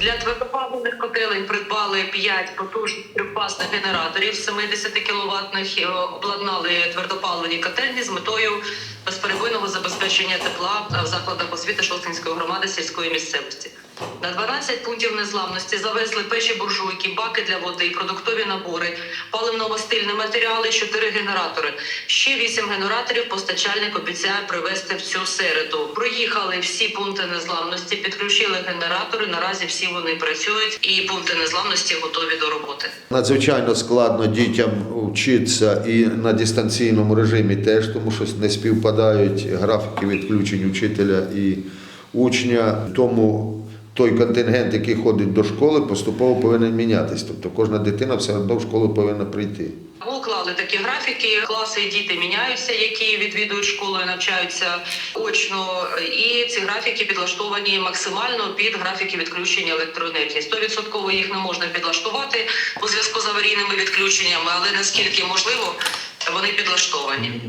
Для твердопаливних котелень придбали 5 потужних трьохфазних генераторів 70 кВт, обладнали твердопаливні котельні з метою безперебойного забезпечення тепла в закладах освіти Шостинської громади сільської місцевості. На 12 пунктів незламності завезли печі буржуйки, баки для води, продуктові набори, паливно-мастильні матеріали, 4 генератори. Ще 8 генераторів постачальник обіцяє привезти в цю середу. Проїхали всі пункти незламності, підключили генератори. Наразі всі вони працюють, і пункти незламності готові до роботи. Надзвичайно складно дітям вчитися і на дистанційному режимі теж, тому що не співпадають графіки відключень учителя і учня. Тому той контингент, який ходить до школи, поступово повинен мінятись. Тобто кожна дитина все одно в школу повинна прийти. Уклали такі графіки. Класи і діти міняються, які відвідують школу і навчаються очно. І ці графіки підлаштовані максимально під графіки відключення електроенергії. Стовідсотково їх не можна підлаштувати у зв'язку з аварійними відключеннями, але наскільки можливо, вони підлаштовані.